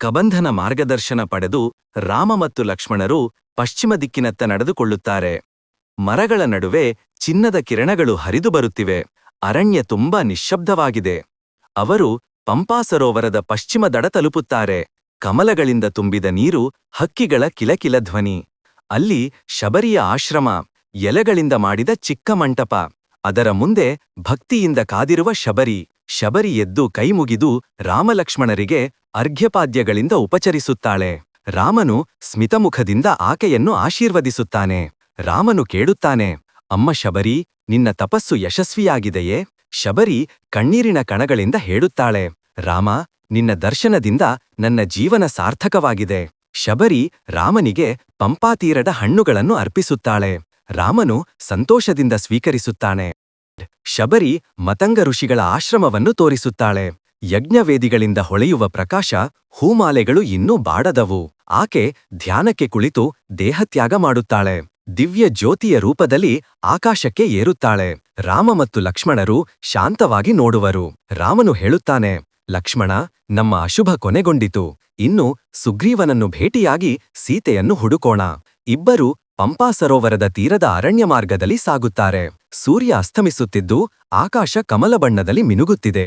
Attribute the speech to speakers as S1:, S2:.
S1: ಕಬಂಧನ ಮಾರ್ಗದರ್ಶನ ಪಡೆದು ರಾಮ ಮತ್ತು ಲಕ್ಷ್ಮಣರು ಪಶ್ಚಿಮ ದಿಕ್ಕಿನತ್ತ ನಡೆದುಕೊಳ್ಳುತ್ತಾರೆ. ಮರಗಳ ನಡುವೆ ಚಿನ್ನದ ಕಿರಣಗಳು ಹರಿದು ಬರುತ್ತಿವೆ. ಅರಣ್ಯ ತುಂಬಾ ನಿಶ್ಶಬ್ದವಾಗಿದೆ. ಅವರು ಪಂಪಾ ಸರೋವರದ ಪಶ್ಚಿಮ ದಡ ತಲುಪುತ್ತಾರೆ. ಕಮಲಗಳಿಂದ ತುಂಬಿದ ನೀರು ಹಕ್ಕಿಗಳ ಕಿಲಕಿಲ ಧ್ವನಿ. ಅಲ್ಲಿ ಶಬರಿಯ ಆಶ್ರಮ, ಎಲೆಗಳಿಂದ ಮಾಡಿದ ಚಿಕ್ಕ ಮಂಟಪ. ಅದರ ಮುಂದೆ ಭಕ್ತಿಯಿಂದ ಕಾದಿರುವ ಶಬರಿ. ಶಬರಿ ಎದ್ದು ಕೈಮುಗಿದು ರಾಮಲಕ್ಷ್ಮಣರಿಗೆ ಅರ್ಘ್ಯಪಾದ್ಯಗಳಿಂದ ಉಪಚರಿಸುತ್ತಾಳೆ. ರಾಮನು ಸ್ಮಿತಮುಖದಿಂದ ಆಕೆಯನ್ನು ಆಶೀರ್ವದಿಸುತ್ತಾನೆ. ರಾಮನು ಕೇಳುತ್ತಾನೆ, ಅಮ್ಮ ಶಬರಿ, ನಿನ್ನ ತಪಸ್ಸು ಯಶಸ್ವಿಯಾಗಿದೆಯೇ? ಶಬರಿ ಕಣ್ಣೀರಿನ ಕಣಗಳಿಂದ ಹೇಳುತ್ತಾಳೆ, ರಾಮ, ನಿನ್ನ ದರ್ಶನದಿಂದ ನನ್ನ ಜೀವನ ಸಾರ್ಥಕವಾಗಿದೆ. ಶಬರಿ ರಾಮನಿಗೆ ಪಂಪಾತೀರದ ಹಣ್ಣುಗಳನ್ನು ಅರ್ಪಿಸುತ್ತಾಳೆ. ರಾಮನು ಸಂತೋಷದಿಂದ ಸ್ವೀಕರಿಸುತ್ತಾನೆ. ಶಬರಿ ಮತಂಗ ಋಷಿಗಳ ಆಶ್ರಮವನ್ನು ತೋರಿಸುತ್ತಾಳೆ. ಯಜ್ಞವೇದಿಗಳಿಂದ ಹೊಳೆಯುವ ಪ್ರಕಾಶ, ಹೂಮಾಲೆಗಳು ಇನ್ನೂ ಬಾಡದವು. ಆಕೆ ಧ್ಯಾನಕ್ಕೆ ಕುಳಿತು ದೇಹತ್ಯಾಗ ಮಾಡುತ್ತಾಳೆ. ದಿವ್ಯ ಜ್ಯೋತಿಯ ರೂಪದಲ್ಲಿ ಆಕಾಶಕ್ಕೆ ಏರುತ್ತಾಳೆ. ರಾಮ ಮತ್ತು ಲಕ್ಷ್ಮಣರು ಶಾಂತವಾಗಿ ನೋಡುವರು. ರಾಮನು ಹೇಳುತ್ತಾನೆ, ಲಕ್ಷ್ಮಣ, ನಮ್ಮ ಅಶುಭ ಕೊನೆಗೊಂಡಿತು. ಇನ್ನು ಸುಗ್ರೀವನನ್ನು ಭೇಟಿಯಾಗಿ ಸೀತೆಯನ್ನು ಹುಡುಕೋಣ. ಇಬ್ಬರು ಪಂಪಾ ಸರೋವರದ ತೀರದ ಅರಣ್ಯ ಮಾರ್ಗದಲ್ಲಿ ಸಾಗುತ್ತಾರೆ. ಸೂರ್ಯ ಅಸ್ತಮಿಸುತ್ತಿದ್ದು ಆಕಾಶ ಕಮಲ ಬಣ್ಣದಲ್ಲಿ ಮಿನುಗುತ್ತಿದೆ.